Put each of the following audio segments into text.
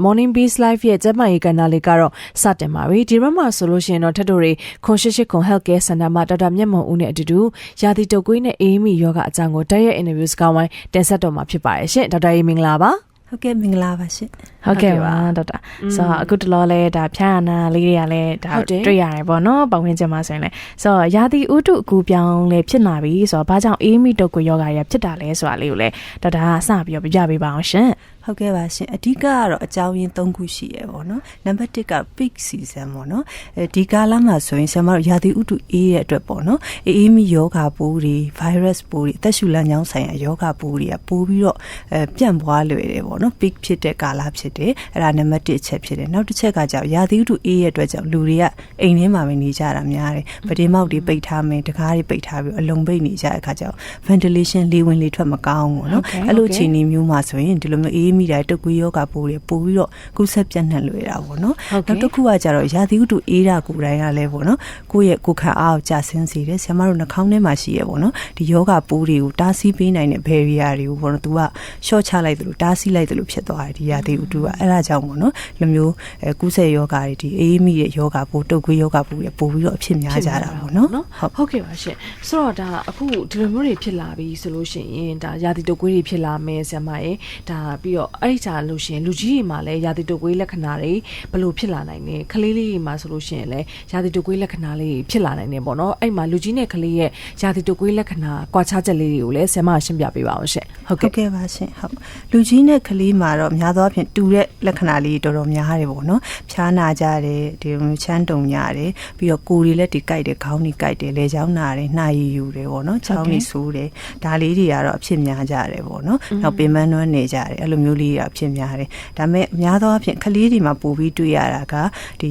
Morning Beast Live ရဲ့ကျန်းမာရေးကဏ္ဍလေးကတော့စတင်ပါပြီဒီဘက်မှာဆိုလို့ရှိရင်တော့ထပ်တို့တွေခွန်ရှိရှိခွန် Healthcare Center မှာဒေါက်တာမြတ်မွန်ဦးနဲ့အတူတူရာသီတုပ်ကွေးနဲ့အေးမီယောဂအကြောင်းကိုတိုက်ရိုက် interview စကားဝိုင်းတင်ဆက်တော့မှာဖြစ်ပါတယ်ရှင်ဒေါက်တာအေးမင်္ဂလာပါဟုတ်ကဲ့မင်္ဂလာပါရှင်ဟုတ်ကဲ့ပါဒေါက်တာဆိုတော့အခုတလောလဲဒါဖြားရနာလေးတွေကလည်းဒါတွေ့ရတယ်ပေါ့နော်ပတ်ဝန်းကျင်မှာဆိုရင်လဲဆိုတော့ရာသီဥတုအကူပြောင်းလဲဖြစ်လာပြီဆိုတော့ဘာကြောင့်အေးမိတုတ်ကိုယောဂရဖြစ်တာလဲဆိုတာလေးကိုလည်းဒေါက်တာကစပြီးတော့ပြပြပေးပါအောင်ရှင်ဟုတ်ကဲ့ပါရှင်အဓိကကတော့အကြောင်းရင်း၃ခုရှိရပေါ့နော်နံပါတ်1က peak season ပေါ့နော်အဲဒီကာလမှာဆိုရင်ဆရာမတို့ရာသီဥတုအေးရဲ့အတွက်ပေါ့နော်အေးမီယောဂပိုးတွေ virus ပိုးတွေအသက်ရှူလမ်းကြောင်းဆိုင်ရာယောဂပိုးတွေကပိုးပြီးတော့အဲပြန့်ပွားလွယ်တယ်ပေါ့နော် peak ဖြစ်တဲ့ကာလဖြစ်တယ်အဲ့ဒါနံပါတ်1အချက်ဖြစ်တယ်နောက်တစ်ချက်ကကြောင့်ရာသီဥတုအေးရဲ့အတွက်ကြောင့်လူတွေကအိမ်ထဲမှာပဲနေကြတာများတယ်ပတိမောက်တွေပိတ်ထားမယ်တကားတွေပိတ်ထားပြီးအလုံးပိတ်နေကြတဲ့အခါကျတော့ ventilation လေဝင်လေထွက်မကောင်းဘူးပေါ့နော်အဲ့လိုအခြေအနေမျိုးမှာဆိုရင်ဒီလိုမျိုးအေးမိတာတုပ်ကွေးယောဂပိုးတွေပို့ပြီးတော့ကူးဆက်ပြန့်နှံ့လွယ်တာပေါ့နော်နောက်တစ်ခုကကြတော့ရာသီဥတုအေးတာကိုယ်တိုင်ကလည်းပေါ့နော်ကိုယ့်ရဲ့ကိုယ်ခံအားကိုကြာဆင်းစေတယ်ဆရာမတို့နှာခေါင်းထဲမှာရှိရပေါ့နော်ဒီယောဂပိုးတွေကိုတားဆီးပေးနိုင်တဲ့ barrier တွေကိုပေါ့နော် तू က short ချလိုက်တယ်လို့တားဆီးလိုက်တယ်လို့ဖြစ်သွားတယ်ဒီရာသီဥတုကအဲ့ဒါကြောင့်ပေါ့နော်လူမျိုးအဲကူးဆက်ယောဂတွေဒီအေးမိတဲ့ယောဂပိုးတုပ်ကွေးယောဂပိုးတွေပို့ပြီးတော့အဖြစ်များကြတာပေါ့နော်ဟုတ်ဟုတ်ကဲ့ပါရှင်ဆိုတော့ဒါအခုဒီလိုမျိုးတွေဖြစ်လာပြီဆိုလို့ရှိရင်ဒါရာသီတုပ်ကွေးတွေဖြစ်လာမယ်ဆရာမရေဒါပြီးတော့အဲ့ဒီချာလို့ရှိရင်လူကြီးတွေမှာလည်းရာသီတုပ်ကွေးလက္ခဏာတွေဘယ်လိုဖြစ်လာနိုင်လဲကလေးလေးတွေမှာဆိုလို့ရှိရင်လည်းရာသီတုပ်ကွေးလက္ခဏာလေးဖြစ်လာနိုင်တယ်ပေါ့နော်အဲ့မှာလူကြီးနဲ့ကလေးရဲ့ရာသီတုပ်ကွေးလက္ခဏာကွာခြားချက်လေးတွေကိုလည်းဆရာမရှင်းပြပေးပါအောင်ရှင်ဟုတ်ဟုတ်ကဲ့ကဲ့ပါရှင်ဟုတ်လူကြီးနဲ့ကလေးမှာတော့များသောအားဖြင့်တူတဲ့လက္ခဏာလေးတော်တော်များတယ်ပေါ့နော်ဖြားနာကြတယ်ဒီလိုမျိုးချမ်းတုံကြတယ်ပြီးတော့ကိုယ်တွေလည်းဒီကြိုက်တယ်ခေါင်းတွေကြိုက်တယ်လေချောင်းနာတယ်နှာရည်ယူတယ်ပေါ့နော်ချောင်းတွေဆိုးတယ်ဒါလေးတွေကတော့အဖြစ်များကြတယ်ပေါ့နော်နောက်ပင်မနှွမ်းနေကြတယ်အဲ့လိုမျိုးလေးတွေအဖြစ်များတယ်ဒါပေမဲ့များသောအားဖြင့်ကလေးတွေမှာပိုပြီးတွေ့ရတာကဒီ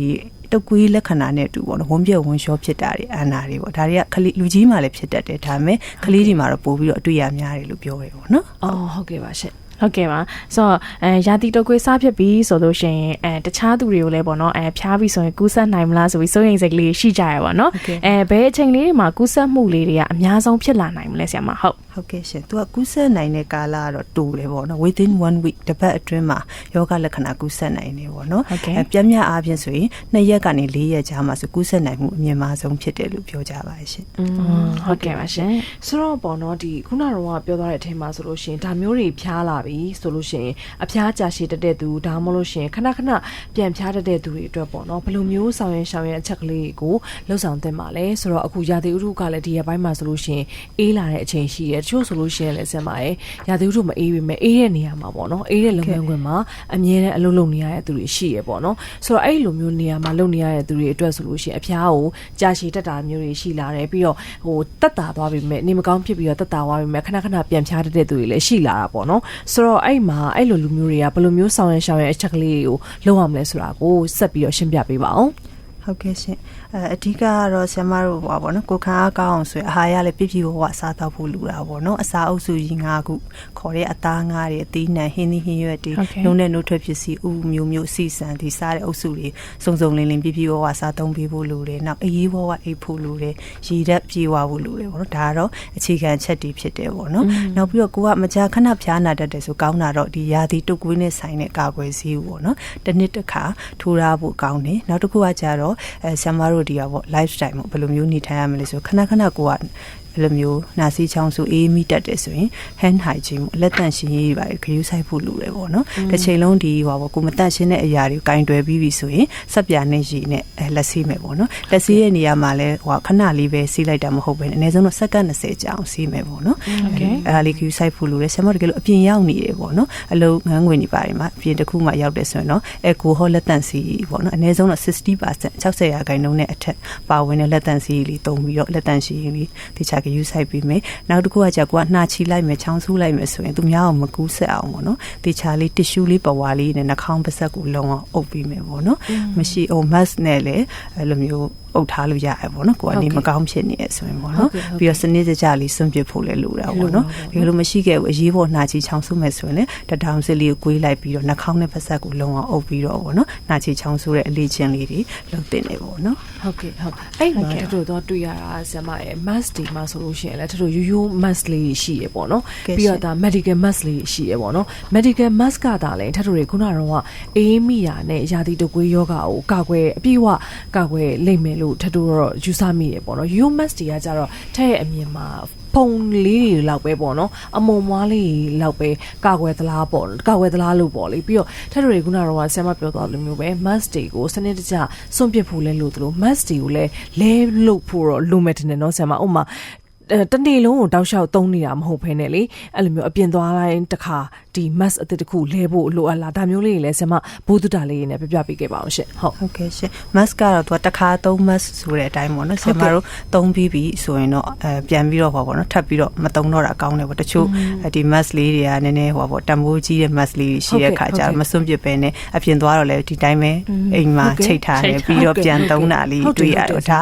တုပ်ကွေးလက္ခဏာနဲ့တူပေါ့နော်ဝန်းပြက်ဝန်းလျှောဖြစ်တာတွေအန်နာတွေပေါ့ဒါတွေကကလေးလူကြီးမှလည်းဖြစ်တတ်တယ်ဒါပေမဲ့ကလေးတွေမှာတော့ပိုပြီးတော့အတွေ့ရများတယ်လို့ပြောရပေါ့နော်အော်ဟုတ်ကဲ့ပါရှင် ဟုတ်ကဲ့ပါဆိုတော့အဲရာသီတုပ်ကွေးစားဖြစ်ပြီဆိုလို့ရှိရင်အဲတခြားသူတွေကိုလည်းပေါ့နော်အဲဖျားပြီဆိုရင်ကူးစက်နိုင်မလားဆိုပြီးစိုးရိမ်စိတ်ကလေးရှိကြရပါတော့အဲဘယ်အချိန်လေးတွေမှာကူးစက်မှုလေးတွေကအများဆုံးဖြစ်လာနိုင်မလဲဆရာမဟုတ်ဟုတ်ကဲ့ရှင်သူကကူးစက်နိုင်တဲ့ကာလကတော့တူတယ်ပေါ့နော် within 1 week တစ်ပတ်အတွင်းမှာယောဂလက္ခဏာကူးစက်နိုင်တယ်ပေါ့နော်ပြင်းပြအားဖြင့်ဆိုရင်2ရက်ကနေ4ရက်ကြာမှဆိုကူးစက်နိုင်မှုအမြင့်မားဆုံးဖြစ်တယ်လို့ပြောကြပါရှင်อืมဟုတ်ကဲ့ပါရှင်ဆိုတော့ပေါ့နော်ဒီခုနကတော့ပြောသွားတဲ့အထက်မှာဆိုလို့ရှိရင်ဒါမျိုးတွေဖျားလာပြီဆိုလို့ရှိရင်အဖျားကြာရှည်တတ်တဲ့သူဒါမှမဟုတ်လို့ရှိရင်ခဏခဏပြန်ဖျားတတ်တဲ့သူတွေအတွက်ပေါ့နော်ဘယ်လိုမျိုးဆောင်ရင်ရှောင်ရင်အချက်ကလေးကိုလှုပ်ဆောင်သင့်ပါလဲဆိုတော့အခုရာသီဥတုကလည်းဒီရက်ပိုင်းမှာဆိုလို့ရှိရင်အေးလာတဲ့အချိန်ရှိတယ်တချို့ဆိုလို့ရှိရင်လည်းဆင်ပါရဲ့ရာသီဥတုမအေးပေမဲ့အေးတဲ့နေရာမှာပေါ့နော်အေးတဲ့လုပ်ငန်းခွင်မှာအမြဲတမ်းအလုပ်လုပ်နေရတဲ့သူတွေရှိရပေါ့နော်ဆိုတော့အဲ့လိုမျိုးနေရာမှာလုပ်နေရတဲ့သူတွေအတွက်ဆိုလို့ရှိရင်အဖျားကိုကြာရှည်တက်တာမျိုးတွေရှိလာတယ်ပြီးတော့ဟိုတက်တာသွားပြီမဲ့နေမကောင်းဖြစ်ပြီးတော့တက်တာသွားပြီမဲ့ခဏခဏပြန်ဖျားတတ်တဲ့သူတွေလည်းရှိလာတာပေါ့နော်ဆိုတော့အဲ့မှာအဲ့လိုလူမျိုးတွေကဘယ်လိုမျိုးဆောင်ရရှောင်ရအချက်ကလေးကိုလုပ်ရမလဲဆိုတာကိုဆက်ပြီးတော့ရှင်းပြပေးပါအောင်ဟုတ်ကဲ့ရှင် အဲအဓိကကတော့ဆရာမတို့ဟောပေါ့နော်ကိုခါအားကောင်းအောင်ဆိုရင်အာဟာရလည်းပြည့်ပြည့်ဝဝစားတော့ဖို့လိုတာပေါ့နော်အစာအုပ်စုကြီး၅ခုခေါ်တဲ့အသားငါးတွေအသီးနှံဟင်းသီးဟင်းရွက်တွေနှုံးနဲ့နှုတ်ထွက်ပစ္စည်းဥမျိုးမျိုးစီစံဒီစားတဲ့အုပ်စုတွေစုံစုံလင်းလင်းပြည့်ပြည့်ဝဝစားသုံးပေးဖို့လိုတယ်နောက်အေးအေးဝဝအိပ်ဖို့လိုတယ်ရည်ဓာတ်ပြေဝဖို့လိုတယ်ပေါ့နော်ဒါကတော့အခြေခံချက်တွေဖြစ်တယ်ပေါ့နော်နောက်ပြီးတော့ကိုကမကြာခဏဖျားနာတတ်တယ်ဆိုကောင်းတာတော့ဒီရာသီတုပ်ကွေးနဲ့ဆိုင်တဲ့ကာကွယ်ဆေးပေါ့နော်တစ်နှစ်တစ်ခါထိုးရဖို့ကောင်းတယ်နောက်တစ်ခုကကြတော့အဲဆ iam တို့ဒီကပေါ့ lifestyle ပေါ့ဘယ်လိုမျိုးနေထိုင်ရမလဲဆိုခဏခဏကိုက အဲ့လိုမျိုးနာစီချောင်းဆိုအေးမိတက်တယ်ဆိုရင် hand hygiene ပေါ့လက်တန့်ရှင်းရေးပါခရူးဆိုင်ဖို့လိုတယ်ပေါ့နော်တစ်ချိန်လုံးဒီဟောပေါ့ကိုမတန့်ရှင်းတဲ့အရာတွေကိုကင်တွယ်ပြီးပြီဆိုရင်စက်ပြာနဲ့ရည်နဲ့အဲလက်ဆေးမယ်ပေါ့နော်လက်ဆေးရဲ့နေရာမှာလဲဟောခဏလေးပဲဆေးလိုက်တာမဟုတ်ပဲအနည်းဆုံးတော့စက္ကန့်20ကြာအောင်ဆေးမယ်ပေါ့နော် Okay အဲ့ဒါလေးခရူးဆိုင်ဖို့လိုတယ်ဆရာမတကယ်လို့အပြင်ရောက်နေတယ်ပေါ့နော်အလုံးငန်းငွေနေပါတယ်မှာအပြင်တစ်ခုမှရောက်တယ်ဆိုရင်တော့အဲကိုဟောလက်တန့်စီပေါ့နော်အနည်းဆုံးတော့60% 60ရာခိုင်နှုန်းနဲ့အထက်ပါဝင်တဲ့လက်တန့်စီလေးတုံးပြီးတော့လက်တန့်စီလေးတခြားကယူဆိုင်ပြီးမယ်နောက်တစ်ခုကကြာကိုကနှာချီလိုက်မယ်ချောင်းဆူးလိုက်မယ်ဆိုရင်သူများအောင်မကူးဆက်အောင်ပေါ့နော်တခြားလေးတ िश ူးလေးပဝါလေးနဲ့နှာခေါင်းပါဆက်ကိုလုံးအောင်အုပ်ပြီးမယ်ပေါ့နော်မရှိဟို mask နဲ့လည်းအဲ့လိုမျိုး အုပ်ထားလို့ရတယ်ပေါ့နော်ကိုကနေမကောင်းဖြစ်နေရဆိုရင်ပေါ့နော်ပြီးတော့စနစ်တကျလေးစွန့်ပစ်ဖို့လည်းလိုတာပေါ့နော်ဒီလိုမရှိခဲ့ဘူးအရေးပေါ်နှာချီချောင်းဆုမဲ့ဆိုရင်လည်းတထောင်စစ်လေးကိုကွေးလိုက်ပြီးတော့နှာခေါင်းနဲ့ပတ်ဆက်ကိုလုံအောင်အုပ်ပြီးတော့ပေါ့နော်နှာချီချောင်းဆုတဲ့အလေးချင်းလေးတွေလုပ်တင်နေပေါ့နော်ဟုတ်ကဲ့ဟုတ်အဲ့မှာတတို့တော့တွေ့ရတာဆရာမရဲ့ mask တွေမှာဆိုလို့ရှိရင်လည်းတတို့ရိုးရိုး mask လေးရှိရပေါ့နော်ပြီးတော့ဒါ medical mask လေးရှိရပေါ့နော် medical mask ကဒါလည်းတတို့တွေခုနကတော့အေးမိယာနဲ့ယာတိတကွေးယောဂကိုကာကွယ်အပြည့်အဝကာကွယ်လိမ့်မယ်လို့တတို့တော့ယူဆမိရပေါ့နော်ရိုး mask တွေကကြတော့ထက်ရဲ့အမြင်မှာပုံလေးတွေလောက်ပဲပေါ့နော်အမုံမွားလေးလောက်ပဲကာကွယ်သလားပေါ့ကာကွယ်သလားလို့ပေါ့လေပြီးတော့ထက်တွေခုနကတော့ဆရာမပြောသွားလိုမျိုးပဲ mask တွေကိုစနစ်တကျစွန့်ပစ်ဖို့လဲလို့သလို mask တွေကိုလည်းလဲလို့ဖို့တော့လိုမယ်တင်တယ်နော်ဆရာမဥပမာ တနေ့လုံးကိုတောက်လျှောက်သုံးနေတာမဟုတ်ဘဲနဲ့လေအဲ့လိုမျိုးအပြင်သွားတိုင်းတစ်ခါဒီ mask အသစ်တစ်ခုလဲဖို့လိုအပ်လားဒါမျိုးလေးတွေလည်းဆရာမဘိုးတုတာလေးတွေနဲ့ပြပြပေးခဲ့ပါအောင်ရှင်ဟုတ်ဟုတ်ကဲ့ရှင် mask ကတော့သူကတစ်ခါသုံး mask ဆိုတဲ့အတိုင်းပေါ့နော်ဆင်မတို့သုံးပြီးပြီဆိုရင်တော့အဲပြန်ပြီးတော့ဟောပေါ့နော်ထပ်ပြီးတော့မသုံးတော့တာကောင်းတယ်ပေါ့တချို့ဒီ mask လေးတွေကနည်းနည်းဟောပေါ့တံမိုးကြီးတဲ့ mask လေးရှိတဲ့ခါကျတော့မစွန့်ပစ်ပဲနဲ့အပြင်သွားတော့လေဒီတိုင်းပဲအိမ်မှာချိတ်ထားတယ်ပြီးတော့ပြန်သုံးတာလေးတွေ့ရတယ်ဒါ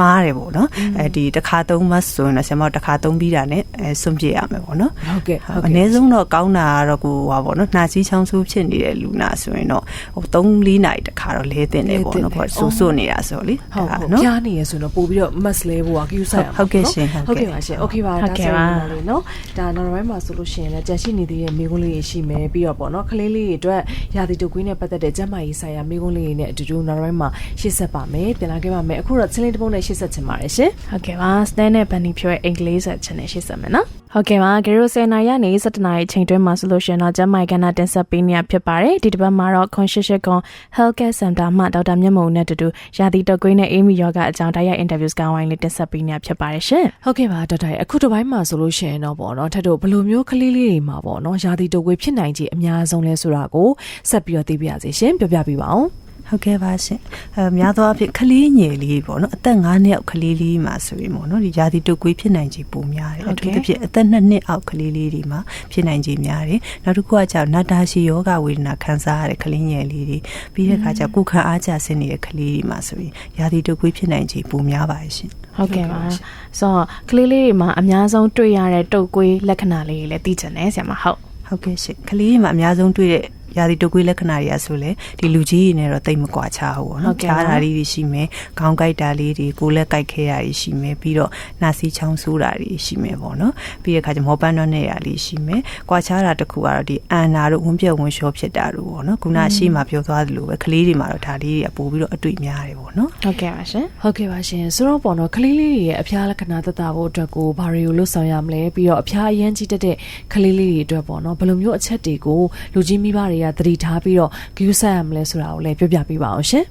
မှားတယ်ပေါ့နော်အဲဒီတစ်ခါသုံး mask ဆိုရင်တော့ဆင်မတို့တစ်ခါသုံးပြီးတာနဲ့အဲစွန့်ပစ်ရမယ်ပေါ့နော်ဟုတ်ကဲ့ဟုတ်အကဲ့နည်းဆုံးတော့ကောင်းတာကတော့ကိုဟောပေါ့နော်နှာစီးချောင်းဆိုးဖြစ်နေတဲ့လူနာဆိုရင်တော့ဟို3 4နာရီတခါတော့လဲတင်တယ်ပေါ့နော်ပေါ့ဆူဆူနေတာဆိုလေဟုတ်ဟုတ်ဖျားနေရဆိုတော့ပို့ပြီးတော့ mask လဲဖို့က queue ဆိုင်အောင်ဟုတ်ကဲ့ရှင်ဟုတ်ဟုတ်ကဲ့ကဲ့ပါရှင် okay ပါဒါဆိုရင်လေနော်ဒါနောက်တစ်ပိုင်းမှာဆိုလို့ရှိရင်လည်းကြံရှိနေသေးတဲ့မိကုန်းလေးတွေရှိမယ်ပြီးတော့ပေါ့နော်ကလေးလေးတွေအတွက်ရာသီတုပ်ကွေးနဲ့ပတ်သက်တဲ့ကျန်းမာရေးဆိုင်ရာမိကုန်းလေးတွေနဲ့အတူတူနောက်တစ်ပိုင်းမှာရှေ့ဆက်ပါမယ်ပြန်လာခဲ့ပါမယ်အခုတော့ချင်းလေးတစ်ပုတ်နဲ့ရှေ့ဆက်ချင်ပါတယ်ရှင်ဟုတ်ကဲ့ပါ stand နဲ့ bunny ဖြိုးရဲ့အင်္ဂလိပ်ဆက် channel ရှေ့ဆက်မယ်နော်ဟုတ်ကဲ့ပါဂရီရိုဆယ်နာရနေ7နာရီချိန်တွင်းမှာဆိုလို့ရှိရင်တော့ကျန်းမာရေးကဏ္ဍတင်ဆက်ပေးနေရဖြစ်ပါတယ်ဒီတစ်ပတ်မှာတော့ conscious ကွန် health care center မှဒေါက်တာမြတ်မုံနဲ့တူတူရာသီတုပ်ကွေးနဲ့အေးမီယောဂအကြောင်းတိုက်ရိုက် interviews ကောင်းဝိုင်းလေးတင်ဆက်ပေးနေရဖြစ်ပါတယ်ရှင်ဟုတ်ကဲ့ပါဒေါက်တာအခုတစ်ပိုင်းမှာဆိုလို့ရှိရင်တော့ပေါ့နော်ထပ်တော့ဘယ်လိုမျိုးကလေးလေးတွေမှာပေါ့နော်ရာသီတုပ်ကွေးဖြစ်နိုင်ခြေအများဆုံးလဲဆိုတာကိုဆက်ပြီးတော့သိပြရစီရှင်ပြောပြပေးပါအောင် ဟုတ်ကဲ့ပါရှင်အဲများသောအားဖြင့်ကလေးငယ်လေးပေါ့နော်အသက်9နှစ်အောက်ကလေးလေးမှာဆိုရင်ပေါ့နော်ဒီရာသီတုပ်ကွေးဖြစ်နိုင်ခြေပိုများတယ်အထူးသဖြင့်အသက်2နှစ်အောက်ကလေးလေးတွေမှာဖြစ်နိုင်ခြေများတယ်နောက်တစ်ခုကကြောင့်နတ်တာရှိယောဂဝေဒနာခံစားရတဲ့ကလေးငယ်လေးတွေပြီးတဲ့အခါကျကိုယ်ခံအားကျဆင်းနေတဲ့ကလေးတွေမှာဆိုရင်ရာသီတုပ်ကွေးဖြစ်နိုင်ခြေပိုများပါရှင်ဟုတ်ကဲ့ပါဆိုတော့ကလေးလေးတွေမှာအများဆုံးတွေ့ရတဲ့တုပ်ကွေးလက္ခဏာလေးတွေလည်းသိချင်တယ်ဆရာမဟုတ်ဟုတ်ကဲ့ရှင်ကလေးတွေမှာအများဆုံးတွေ့တဲ့ ရာသီတုပ်ကွေးလက္ခဏာတွေကဆိုလေဒီလူကြီးတွေနဲ့တော့တိတ်မကွာခြားဘူးပေါ့နော်ခြားတာလေးတွေရှိမယ်ခေါင်းကိုက်တာလေးတွေကိုယ်လက်ကိုက်ခဲတာတွေရှိမယ်ပြီးတော့နှာစီးချောင်းဆိုးတာတွေရှိမယ်ပေါ့နော်ပြီးတဲ့အခါကျမောပန်းတော့နဲ့ရလေးရှိမယ်ကွာခြားတာတစ်ခုကတော့ဒီအန်နာတို့ဝန်းပြက်ဝန်းလျှောဖြစ်တာတို့ပေါ့နော်ခုနရှိမှပြောသွားသလိုပဲကလေးတွေမှာတော့ဒါလေးတွေကပို့ပြီးတော့အတွေ့များတယ်ပေါ့နော်ဟုတ်ကဲ့ပါရှင်ဟုတ်ကဲ့ပါရှင်ဆိုတော့ပေါ့နော်ကလေးလေးတွေရဲ့အဖျားလက္ခဏာသက်သာဖို့အတွက်ကိုဘာတွေကိုလွတ်ဆောင်ရမလဲပြီးတော့အဖျားအရမ်းကြီးတတ်တဲ့ကလေးလေးတွေအတွက်ပေါ့နော်ဘယ်လိုမျိုးအချက်တွေကိုလူကြီးမိဘတွေကသတိထားပြီးတော့ဂရုစိုက်ရမလဲဆိုတာကိုလည်းပြောပြပေးပါအောင်ရှင်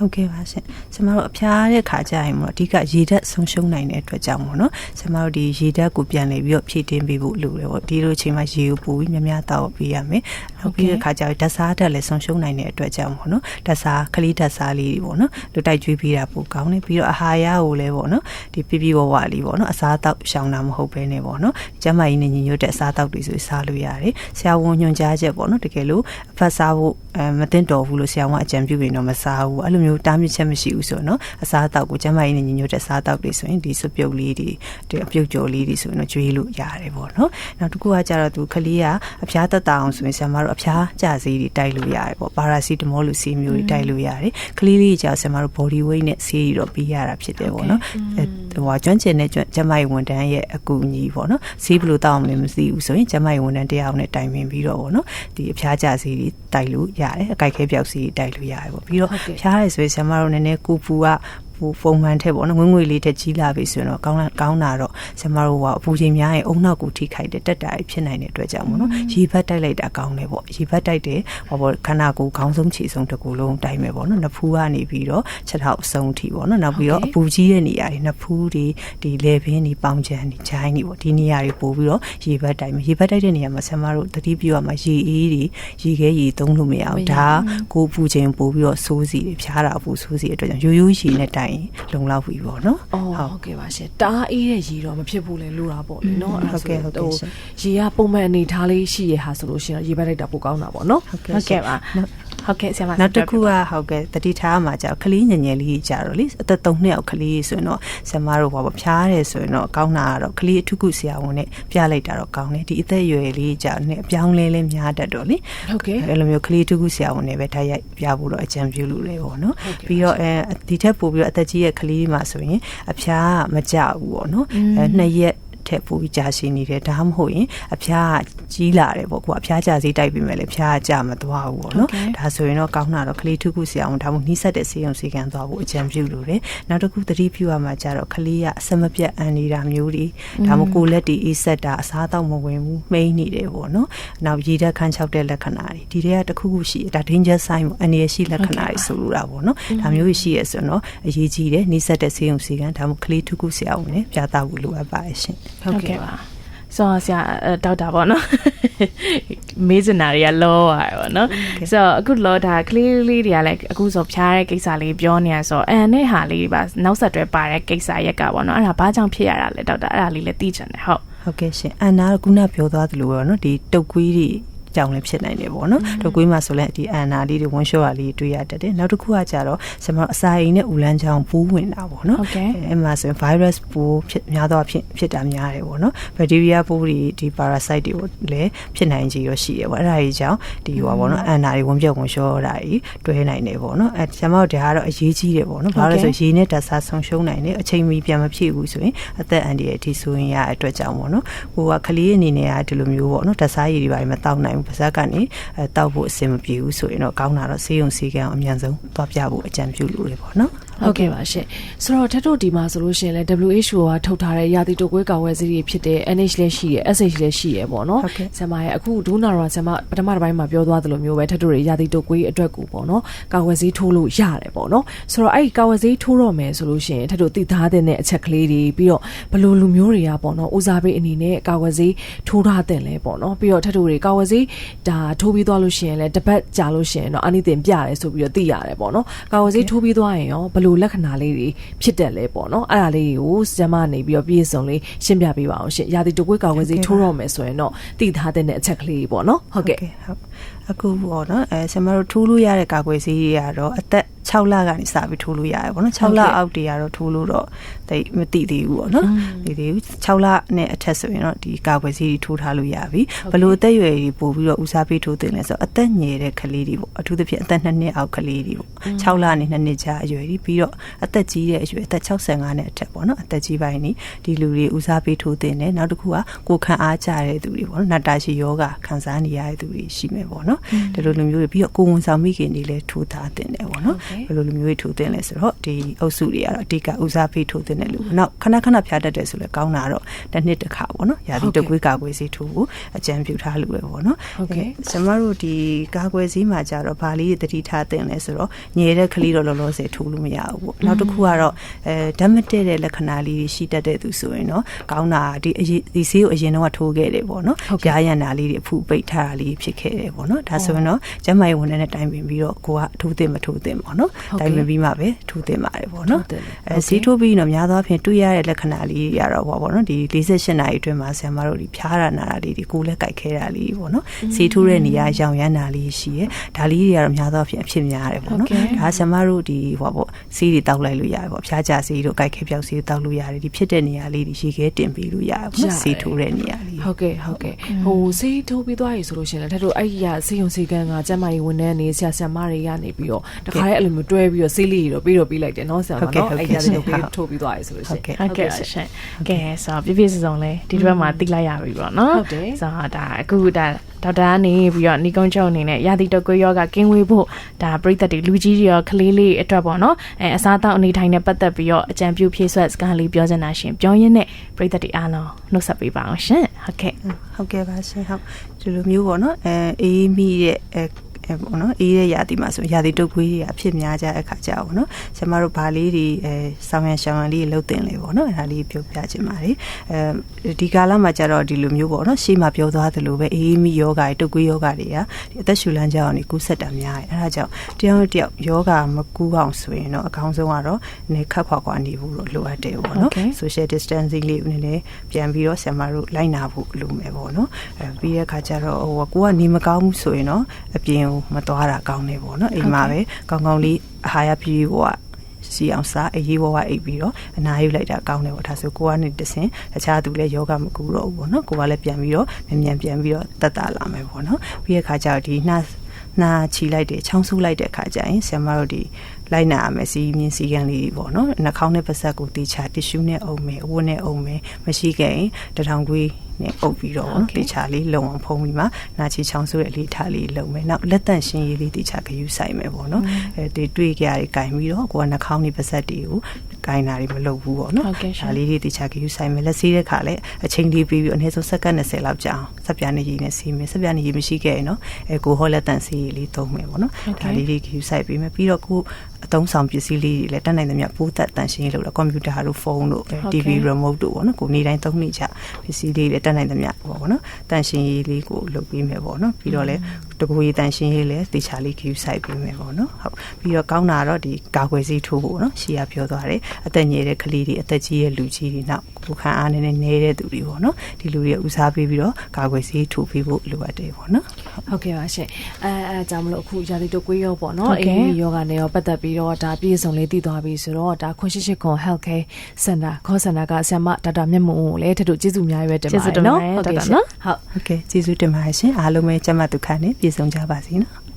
ဟုတ်ကဲ့ပါရှင်ကျမတို့အဖျားတဲ့ခါကြရင်ပေါ့အဓိကရေဓာတ်ဆုံးရှုံးနိုင်တဲ့အတွက်ကြောင့်ပေါ့နော်ကျမတို့ဒီရေဓာတ်ကိုပြန်လည်ပြီးတော့ဖြည့်တင်းပေးဖို့လိုတယ်ပေါ့ဒီလိုအချိန်မှာရေကိုပိုပြီးများများတောက်ပေးရမယ်နောက်ပြီးတဲ့ခါကျရင်ဓာတ်စားဓာတ်လည်းဆုံးရှုံးနိုင်တဲ့အတွက်ကြောင့်ပေါ့နော်ဓာတ်စားကလေးဓာတ်စားလေးတွေပေါ့နော်လူတိုက်ကျွေးပေးတာပိုကောင်းတယ်ပြီးတော့အာဟာရကိုလည်းပေါ့နော်ဒီပြပြဝဝလေးပေါ့နော်အစားတောက်ရှောင်တာမဟုတ်ဘဲနဲ့ပေါ့နော်ကျမကြီးနဲ့ညီညွတ်တဲ့အစားတောက်တွေဆိုစားလို့ရတယ်ဆရာဝန်ညွှန်ကြားချက်ပေါ့နော်တကယ်လို့အဖတ်စားဖို့အဲမတင်တော်ဘူးလို့ဆရာဝန်အကြံပြုရင်တော့မစားဘူးအဲ့လိုမျိုးတားမြစ်ချက်မရှိဘူးဆိုတော့နော်အစားအသောက်ကိုကျမကြီးနဲ့ညီညွတ်တဲ့အစားအသောက်တွေဆိုရင်ဒီစွပ်ပြုတ်လေးတွေဒီအပြုတ်ကြော်လေးတွေဆိုရင်တော့ကျွေးလို့ရတယ်ပေါ့နော်နောက်တစ်ခုကကြတော့သူကလေးကအဖျားတက်တာအောင်ဆိုရင်ဆရာမတို့အဖျားကြစေးတွေတိုက်လို့ရတယ်ပေါ့ပါရာစီတမောလိုဆေးမျိုးတွေတိုက်လို့ရတယ်ကလေးလေးကြောင့်ဆရာမတို့ body weight နဲ့ဆေးတွေတော့ပေးရတာဖြစ်တယ်ပေါ့နော်အဲဟိုကျွမ်းကျင်တဲ့ကျမကြီးဝန်ထမ်းရဲ့အကူအညီပေါ့နော်ဆေးဘယ်လိုတောက်အောင်လဲမသိဘူးဆိုရင်ကျမကြီးဝန်ထမ်းတရားအောင်နဲ့တိုင်ပင်ပြီးတော့ပေါ့နော်ဒီအဖျားကြစေးတွေတိုက်လို့ရတယ်အကြိုက်ခဲပြောက်စီတိုက်လို့ရတယ်ပေါ့ပြီးတော့ဖျားရဆိုရင်ဆရာမတို့နည်းနည်းကိုပူက ဟိုပုံမှန်ထက်ပေါ့နော်ငွေငွေလေးထက်ကြီးလာပြီဆိုရင်တော့ကောင်းလာကောင်းတာတော့ဆရာမတို့ကအပူချိန်များရင်အုံနောက်ကိုထိခိုက်တဲ့တက်တာဖြစ်နိုင်တဲ့အတွက်ကြောင့်ပေါ့နော်ရေဘတ်တိုက်လိုက်တာကောင်းတယ်ပေါ့ရေဘတ်တိုက်တယ်ဟောပေါ့ခန္ဓာကိုယ်ခေါင်းဆုံးခြေဆုံးတစ်ခုလုံးတိုင်းမယ်ပေါ့နော်နဖူးကနေပြီးတော့ချက်ထောက်အဆုံးထိပေါ့နော်နောက်ပြီးတော့အပူကြီးတဲ့နေရာတွေနဖူးတွေဒီလေပင်တွေပေါင်ချန်တွေဂျိုင်းတွေပေါ့ဒီနေရာတွေပို့ပြီးတော့ရေဘတ်တိုက်မယ်ရေဘတ်တိုက်တဲ့နေရာမှာဆရာမတို့တတိပြုရမှာရေအေးတွေရေခဲရေသုံးလို့မရဘူးဒါကိုပူချိန်ပို့ပြီးတော့စိုးစီတွေဖြားတာအပူစိုးစီအတွက်ကြောင့်ရိုးရိုးရေနဲ့တိုင်လုံလောက်ပြီပေါ့နော်အော်ဟုတ်ကဲ့ပါရှင်တအားအေးတဲ့ရေတော့မဖြစ်ဘူးလေလိုတာပေါ့လေနော်ဟုတ်ကဲ့ဟုတ်ကဲ့ရှင်ရေကပုံမှန်အနေထားလေးရှိရဟာဆိုလို့ရှိရင်ရေဘက်လိုက်တာပိုကောင်းတာပေါ့နော်ဟုတ်ကဲ့ဟုတ်ကဲ့ပါ ဟုတ်ကဲ့ဆရာမနောက်တစ်ခုကဟုတ်ကဲ့တတိထားမှာကြာကလေးငယ်ငယ်လေးကြာတော့လေအသက်3နှစ်အောက်ကလေးဆိုရင်တော့ဆရာမတို့ဘာပေါ့ဖျားတယ်ဆိုရင်တော့ကောင်းတာကတော့ကလေးအထုကုဆရာဝန်နဲ့ပြလိုက်တာတော့ကောင်းတယ်ဒီအသက်အရွယ်လေးကြာနဲ့အပြောင်းလဲလဲများတတ်တော့လေဟုတ်ကဲ့အဲ့လိုမျိုးကလေးအထုကုဆရာဝန်နဲ့ပဲထားရိုက်ပြဖို့တော့အကြံပြုလို့လေပေါ့နော်ဟုတ်ကဲ့ပြီးတော့အဲဒီထက်ပိုပြီးတော့အသက်ကြီးရဲ့ကလေးမှာဆိုရင်အဖျားကမကြဘူးပေါ့နော်အဲနှစ်ရက် ထက်ပိုပြီးကြာရှည်နေတယ်ဒါမှမဟုတ်ရင်အဖျားကကြီးလာတယ်ပေါ့ကိုကအဖျားကြစေးတိုက်ပြီးမယ်လေဖျားကကြမသွားဘူးပေါ့နော် Okay. ဒါဆိုရင်တော့ကောင်းတာတော့ကလေးထုခုဆရာအောင်ဒါမှမဟုတ်နှိစက်တဲ့ဆေးရုံဆေးကန်သွားဖို့အကြံပြုလို့တယ်နောက်တစ်ခုသတိပြုရမှာကြတော့ကလေးကအစမပြတ်အန်နေတာမျိုးတွေဒါမှမဟုတ်ကိုယ်လက်တီအေးဆက်တာအစားတော့မဝင်ဘူးမှိန်းနေတယ်ပေါ့နော်နောက်ရေဓာတ်ခန်းချောက်တဲ့လက္ခဏာတွေဒီတွေကတစ်ခုခုရှိတယ်ဒါ danger sign ပေါ့အနေရရှိလက္ခဏာတွေဆိုလိုတာပေါ့နော်ဒါမျိုးတွေရှိရဆိုတော့အရေးကြီးတယ်နှိစက်တဲ့ဆေးရုံဆေးကန်ဒါမှမဟုတ်ကလေးထုခုဆရာအောင်လည်းပြသဖို့လိုအပ်ပါတယ်ရှင်ဟုတ်ကဲ့ပါဆိုတော့ဆရာဒေါက်တာပေါ့နော်မေးစင်တာတွေကလောရတယ်ပေါ့နော်ဆိုတော့အခုလောဒါကလေးလေးတွေကလည်းအခုဆိုဖျားတဲ့ကိစ္စလေးပြောနေရဆိုအန်နဲ့ဟာလေးပါနောက်ဆက်တွဲပါတဲ့ကိစ္စရက်ကပေါ့နော်အဲ့ဒါဘာကြောင့်ဖြစ်ရတာလဲဒေါက်တာအဲ့ဒါလေးလည်းသိချင်တယ်ဟုတ်ဟုတ်ကဲ့ရှင်အန်နာကခုနပြောသွားသလိုပေါ့နော်ဒီတုတ်ကွေးတွေ ကြောင်လည်းဖြစ်နိုင်တယ်ပေါ့နော်တုတ်ကွေးမှာဆိုလည်းဒီအန်နာလေးတွေဝန်းလျှော့တာလေးတွေတွေ့ရတတ်တယ်နောက်တစ်ခုကကြတော့ကျွန်တော်အစာအိမ်နဲ့ဦးလန်းချောင်းပူးဝင်တာပေါ့နော်ဟုတ်ကဲ့အဲ့မှာဆိုရင် virus ပိုးဖြစ်များတော့ဖြစ်ဖြစ်တာများတယ်ပေါ့နော် bacteria ပိုးတွေဒီ parasite တွေကိုလည်းဖြစ်နိုင်ကြီးရရှိတယ်ပေါ့အဲ့ဒါကြီးကြောင့်ဒီဟိုပါပေါ့နော်အန်နာတွေဝန်းပြက်ဝန်းလျှော့တာကြီးတွဲနိုင်တယ်ပေါ့နော်အဲကျွန်တော်တို့ဒါကတော့အရေးကြီးတယ်ပေါ့နော်ဘာလို့လဲဆိုရေနဲ့ဓာတ်စားဆုံးရှုံးနိုင်တယ်အချိန်မီပြန်မဖြည့်ဘူးဆိုရင်အသက်အန္တရာယ်အထိဆိုရင်ရတဲ့အတွက်ကြောင့်ပေါ့နော်ဟိုကကလေးအနေနဲ့ကဒီလိုမျိုးပေါ့နော်ဓာတ်စားရည်တွေပါမတောက်နိုင်ဘူးပါဇက်ကနေအဲတောက်ဖို့အဆင်မပြေဘူးဆိုရင်တော့ကောင်းတာတော့ဆေးရုံဆေးကံအမြန်ဆုံးသွားပြဖို့အကြံပြုလို့ရပေါ့နော် ဟုတ်ကဲ့ပါရှင်ဆိုတော့ထပ်တို့ဒီမှာဆိုလို့ရှိရင်လည်း WHO ကထုတ်ထားတဲ့ရာသီတုပ်ကွေးကာဝယ်ဆေးတွေဖြစ်တဲ့ NH လည်းရှိရယ် SH လည်းရှိရယ်ပေါ့နော်ဟုတ်ကဲ့ဆရာမရဲ့အခုဒူနာရောဆရာမပထမတစ်ပိုင်းမှာပြောသွားသလိုမျိုးပဲထပ်တို့တွေရာသီတုပ်ကွေးအတွက်ကိုပေါ့နော်ကာဝယ်ဆေးထိုးလို့ရတယ်ပေါ့နော်ဆိုတော့အဲ့ဒီကာဝယ်ဆေးထိုးတော့မယ်ဆိုလို့ရှိရင်ထပ်တို့သိထားတဲ့အချက်ကလေးတွေပြီးတော့ဘယ်လိုလူမျိုးတွေကပေါ့နော်ဦးစားပေးအနေနဲ့ကာဝယ်ဆေးထိုးထားတဲ့လဲပေါ့နော်ပြီးတော့ထပ်တို့တွေကာဝယ်ဆေးဒါထိုးပြီးသွားလို့ရှိရင်လည်းတစ်ပတ်ကြာလို့ရှိရင်တော့အနိသင်ပြတယ်ဆိုပြီးတော့သိရတယ်ပေါ့နော်ကာဝယ်ဆေးထိုးပြီးသွားရင်ရောဘယ်လိုလက္ခဏာလေးတွေဖြစ်တယ်လဲပေါ့နော်အဲ့ဒါလေးကိုစကြမနေပြီးတော့ပြည့်စုံလေးရှင်းပြပေးပါအောင်ရှင်ရာသီတုပ်ကွေးကာဝယ်ဆေးထိုးတော့မယ်ဆိုရင်တော့သိထားတဲ့အချက်ကလေးပေါ့နော်ဟုတ်ကဲ့ဟုတ်အခုပေါ့နော်အဲဆင်မတို့ထိုးလို့ရတဲ့ကာကွယ်ဆေးတွေကတော့အသက်6လကနေစပြီးထိုးလို့ရတယ်ပေါ့နော်6လအောက်တွေကတော့ထိုးလို့တော့တိတ်မသိသေးဘူးပေါ့နော်သိသေးဘူး6လနဲ့အထက်ဆိုရင်တော့ဒီကာကွယ်ဆေးတွေထိုးထားလို့ရပြီဘလို့အသက်အရွယ်တွေပို့ပြီးတော့ဦးစားပေးထိုးတင်လဲဆိုတော့အသက်ငယ်တဲ့ကလေးတွေပေါ့အထူးသဖြင့်အသက်2နှစ်အောက်ကလေးတွေပေါ့6လနဲ့2နှစ်ကြာအရွယ်တွေပြီးတော့အသက်ကြီးတဲ့အရွယ်အသက်65နဲ့အထက်ပေါ့နော်အသက်ကြီးပိုင်းနေဒီလူတွေဦးစားပေးထိုးတင်တယ်နောက်တစ်ခုကကိုယ်ခံအားကြတဲ့သူတွေပေါ့နော်နတ်တာရှိယောဂခံစားနေရတဲ့သူတွေရှိမယ်ပေါ့နော်ဒီလိုလူမျိုးတွေပြီးတော့ကိုယ်ဝန်ဆောင်မိခင်တွေလည်းထိုးထားတင်တယ်ပေါ့နော်ဘယ်လိုလူမျိုးတွေထိုးတင်လဲဆိုတော့ဒီအုပ်စုတွေကတော့အဓိကဦးစားပေးထိုးတင်တယ်လို့နောက်ခဏခဏဖျားတတ်တယ်ဆိုလဲကောင်းတာတော့တစ်နှစ်တစ်ခါပေါ့နော်ရာသီတကွေးကာကွယ်ဆေးထိုးဖို့အကြံပြုထားလို့ပဲပေါ့နော်ဟုတ်ကဲ့ကျမတို့ဒီကာကွယ်ဆေးမှာကြတော့ဗာလေးတွေတတိထားတင်လဲဆိုတော့ငယ်တဲ့ကလေးတော့လောလောဆယ်ထိုးလို့မရဘူးပေါ့နောက်တစ်ခုကတော့အဲဓာတ်မတည့်တဲ့လက္ခဏာလေးတွေရှိတတ်တဲ့သူဆိုရင်တော့ကောင်းတာဒီအရေးဒီဆေးကိုအရင်တော့ထိုးခဲ့တယ်ပေါ့နော်ရာရန်တာလေးတွေအဖူပိတ်ထားတာလေးဖြစ်ခဲ့တယ်ပေါ့နော်ဒါဆိုရင်တော့ကျမရဲ့ဝန်ထမ်းနဲ့တိုင်ပင်ပြီးတော့ကိုကထိုးတင်မထိုးတင်ပေါ့နော်တိုင်ပင်ပြီးမှပဲထိုးတင်ပါတယ်ပေါ့နော်ထိုးတင်တယ်အဲဈေးထိုးပြီးတော့များသောအားဖြင့်တွေ့ရတဲ့လက္ခဏာလေးတွေကတော့ဟောပေါ့နော်ဒီ48နာရီအတွင်းမှာဆရာမတို့ဒီဖျားရနာတာလေးတွေကိုယ်လည်းကြိုက်ခဲတာလေးပေါ့နော်ဈေးထိုးတဲ့နေရာရောင်ရမ်းတာလေးရှိရဲဒါလေးတွေကတော့များသောအားဖြင့်အဖြစ်များတယ်ပေါ့နော်ဒါဆရာမတို့ဒီဟောပေါ့ဈေးတွေတောက်လိုက်လို့ရတယ်ပေါ့ဖျားကြဈေးတို့ကြိုက်ခဲပြောက်ဈေးတောက်လို့ရတယ်ဒီဖြစ်တဲ့နေရာလေးတွေရေခဲတင်ပြီးလို့ရတယ်ပေါ့နော်ဈေးထိုးတဲ့နေရာလေးဟုတ်ကဲ့ဟုတ်ကဲ့ဟိုဆေးထိုးပြီးသွားပြီဆိုလို့ရှိရင်လည်းထပ်တို့အဲ့ဒီကဆေးရုံဆေးကန်းကကျန်းမာရေးဝန်ထမ်းနေဆရာဆရာမတွေကနေပြီးတော့တခါတည်းအဲ့လိုမျိုးတွဲပြီးတော့ဆေးလေးတွေတော့ပြီးတော့ပြီးလိုက်တယ်နော်ဆရာမနော်အဲ့ဒီကဆေးကိုထိုးပြီးသွားပြီဆိုလို့ရှိရင်ဟုတ်ကဲ့ပါရှင်ကဲဆိုတော့ပြည့်ပြည့်စုံစုံလဲဒီတစ်ပတ်မှာသိလိုက်ရပြီပေါ့နော်ဟုတ်တယ်ဆိုတော့ဒါအခုဒါဒေါက်တာကနေပြီးတော့နီကုန်းချုပ်အနေနဲ့ရာသီတုပ်ကွေးယောဂကင်းဝေးဖို့ဒါပြိသက်တွေလူကြီးတွေရောကလေးလေးအတွက်ပေါ့နော်အဲအစားအသောက်အနေထိုင်နဲ့ပတ်သက်ပြီးတော့အကြံပြုဖြည့်ဆွတ်စကားလေးပြောချင်တာရှင်ပြောရင်းနဲ့ပြိသက်တွေအားလုံးနှုတ်ဆက်ပေးပါအောင်ရှင်ဟုတ်ကဲ့ဟုတ်ကဲ့ပါရှင်ဟုတ်ဒီလိုမျိုးပေါ့နော်အဲအေးမိတဲ့အဲ အဲပေါ့နော်အေးတဲ့ရာသီမှာဆိုရာသီတုပ်ကွေးတွေအဖြစ်များကြတဲ့အခါကြာပေါ့နော်ကျမတို့ဗာလေးတွေအဲဆောင်းရံရှောင်းရံလေးလှုပ်တင်လေပေါ့နော်အဲဒါလေးပြောပြချင်ပါတယ်အဲဒီကာလမှာကျတော့ဒီလိုမျိုးပေါ့နော်ရှေ့မှာပြောသွားသလိုပဲအေးမိယောဂါတွေတုပ်ကွေးယောဂါတွေကဒီအသက်ရှူလမ်းကြောင်းနေကူးဆက်တာများတယ်အဲဒါကြောင့်တယောက်တစ်ယောက်ယောဂါမကူးအောင်ဆိုရင်တော့အကောင်းဆုံးကတော့နေခတ်ခွာခွာနေဖို့တော့လိုအပ်တယ်ပေါ့နော် Okay. social distancing လေးနည်းနည်းပြန်ပြီးတော့ဆရာမတို့လိုက်နာဖို့လိုမယ်ပေါ့နော်အဲပြီးတဲ့အခါကျတော့ဟိုကကိုကနေမကောင်းဘူးဆိုရင်တော့အပြင်ကိုမသွားတာကောင်းတယ်ပေါ့နော်အိမ်မှာပဲကောင်းကောင်းလေးအာဟာရပြည့်ဖို့ကစီအောင်စားအေးဘောကအိပ်ပြီးတော့အနားယူလိုက်တာကောင်းတယ်ပေါ့ဒါဆိုကိုကနေတဆင်တခြားသူလည်းယောဂမကူတော့ဘူးပေါ့နော်ကိုကလည်းပြန်ပြီးတော့မြန်မြန်ပြန်ပြီးတော့တက်တာလာမယ်ပေါ့နော်ပြီးရခါကျတော့ဒီနှာနာချီလိုက်တယ်ချောင်းဆူးလိုက်တဲ့ခါကျရင်ဆရာမတို့ဒီလိုက်နာရမယ်စီမြင်းစီကန်းလေးတွေပေါ့နော်နှာခေါင်းနဲ့ပါးစပ်ကိုတေချာတစ်ရှူးနဲ့အုပ်မယ်အဝတ်နဲ့အုပ်မယ်မရှိခဲ့ရင်တထောင်ခွေး နဲ့အုပ်ပြီးတော့ပေါ့နော်တေချာလေးလုံအောင်ဖုံးပြီးမှနာချီချောင်းဆူးရဲ့အလေးထားလေးလုံမယ်နောက်လက်တန့်ရှင်းရေးလေးတေချာဂယူဆိုင်မယ်ပေါ့နော်အဲဒီတွေ့ကြရတယ်ကင်ပြီးတော့ကိုကနှာခေါင်းနဲ့ပါးစပ်တွေကို ကင်တာတွေမလုပ်ဘူးပေါ့နော်ဟုတ်ကဲ့ရှင်ဒါလေးတွေတေချာဂယူဆိုင်မယ်လက်ဆေးတဲ့ခါလည်းအချိန်လေးပြီးပြီးအနည်းဆုံးစက္ကန့်20လောက်ကြာအောင်စက်ပြားနဲ့ရည်နဲ့ဆေးမယ်စက်ပြားနဲ့ရည်မရှိခဲ့ရင်နော်အဲကိုဟောလက်တန့်ဆေးလေးသုံးမယ်ပေါ့နော် Okay. ဒါလေးလေးဂယူဆိုင်ပြီးမယ်ပြီးတော့ကိုအသုံးဆောင်ပစ္စည်းလေးတွေလည်းတက်နိုင်သမျှပိုးသက်တန်ရှင်းရေးလုပ်တာကွန်ပျူတာတို့ဖုန်းတို့အဲ Okay. TV remote တို့ပေါ့နော်ကိုနေတိုင်းသုံးနေကြပစ္စည်းလေးတွေတက်နိုင်သမျှပေါ့နော်တန်ရှင်းရေးလေးကိုလုပ်ပေးမယ်ပေါ့နော်ပြီးတော့လည်း တကူရေးတန်ရှင်းရေးလည်းတေချာလေးဂယူဆိုင်ပေးမယ်ပေါ့နော်ဟုတ်ပြီးတော့ကောင်းတာတော့ဒီကာကွယ်ဆေးထိုးဖို့နော်ရှီယာပြောသွားတယ်အသက်ငယ်တဲ့ကလေးတွေအသက်ကြီးတဲ့လူကြီးတွေနောက်ကိုခံအားနည်းနည်းနေတဲ့သူတွေပေါ့နော်ဒီလူတွေဦးစားပေးပြီးတော့ကာကွယ်ဆေးထိုးပေးဖို့လိုအပ်တယ်ပေါ့နော်ဟုတ်ကဲ့ပါရှင်အဲအဲဒါကြောင့်မလို့အခုရာသီတုပ်ကွေးရောပေါ့နော်ဟုတ်ကဲ့အေးယောဂနဲ့ရောပတ်သက်ပြီးတော့ဒါပြည့်စုံလေးတည်သွားပြီဆိုတော့ဒါခွန်ရှိရှိခွန် health care center ခေါ်စင်တာကဆ iam ဒေါက်တာမြတ်မုံကိုလည်းထထကျေးဇူးအများကြီးပဲတင်ကျေးပါဇူးတတင်ယ်နော်ပါတယ်ဟုတ်ကဲ့ဒေါက်တာရှင်နော်ဟုတ်ဟုတ်ကဲ့ကျေးဇူးတင်ပါတယ်ရှင်အားလုံးပဲကျမ်းမာဒုက္ခနဲ့ပြည့်စုံကြပါစေနော်